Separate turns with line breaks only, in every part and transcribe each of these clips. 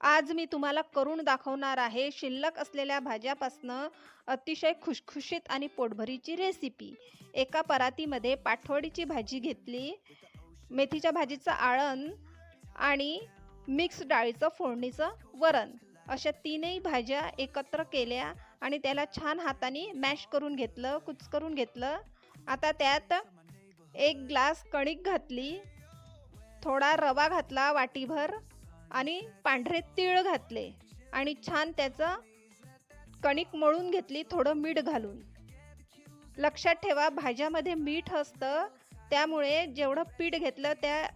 आज मी तुम्हाला करून दाखवणार आहे शिल्लक असलेल्या भाज्यापासनं अतिशय खुशखुशीत आणि पोटभरीची रेसिपी एका परातीमध्ये पाठवडीची भाजी घेतली मेथीच्या भाजीचं आळण आणि मिक्स डाळीचं फोडणीचं वरण. अशा तीनही भाज्या एकत्र केल्या आणि त्याला छान हाताने मॅश करून घेतलं कुच करून घेतलं. आता त्यात एक ग्लास कणिक घातली थोडा रवा घातला वाटीभर. आणि पांढरे तीळ घातले आणि छान त्याचं कणिक मळून घेतली थोडं मीठ घालून. लक्षात ठेवा भाज्यामध्ये मीठ असतं त्यामुळे जेवढं पीठ घेतलं त्या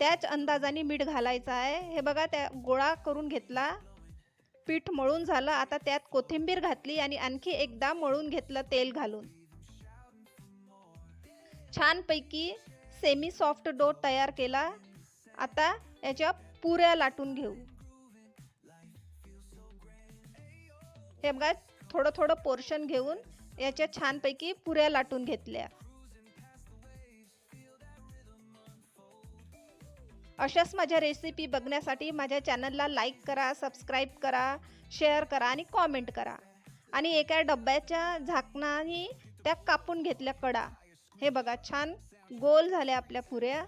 त्याच अंदाजाने मीठ घालायचं आहे. हे बघा त्या गोळा करून घेतला. पीठ मळून झालं आता त्यात कोथिंबीर घातली आणि आणखी एकदा मळून घेतलं तेल घालून. छानपैकी सेमी सॉफ्ट डो तयार केला. आता याच्या पुऱ्या लाटून घेऊ. हे बघा थोडं थोडं पोर्शन घेऊन याच्या छानपैकी पुऱ्या लाटून घेतल्या. अशाच माझ्या रेसिपी बघण्यासाठी माझ्या चॅनलला लाईक करा सबस्क्राईब करा शेअर करा आणि कॉमेंट करा. आणि एका डब्याच्या झाकणाने त्या कापून घेतल्या कडा. हे बघा छान गोल झाल्या आपल्या पुऱ्या.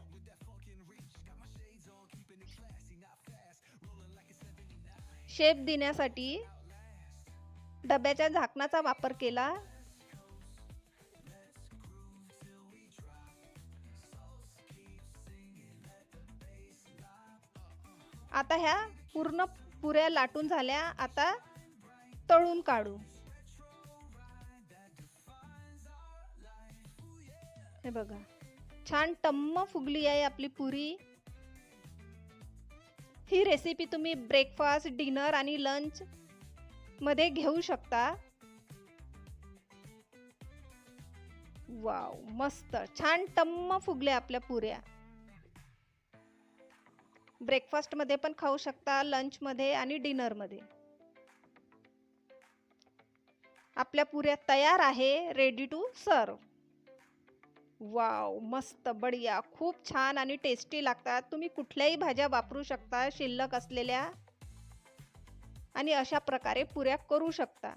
शेप देण्यासाठी डब्याच्या झाकणाचा वापर केला. आता ह्या पूर्ण पुऱ्या लाटून झाल्या. आता तळून काढू. हे बघा. छान टम्म फुगली आहे आपली पुरी. ही रेसिपी तुम्ही ब्रेकफास्ट डिनर आणि लंच मध्ये घेऊ शकता. वाव मस्त. छान टम्म फुगल्या आपल्या पुऱ्या. ब्रेकफास्टमध्ये पण खाऊ शकता लंचमध्ये आणि डिनरमध्ये आपल्या पुऱ्या तयार आहे रेडी टू सर्व वाव मस्त बढिया. खूप छान आणि टेस्टी लागतात. तुम्ही कुठल्याही भाज्या वापरू शकता शिल्लक असलेल्या. आणि अशा प्रकारे पुऱ्या करू शकता.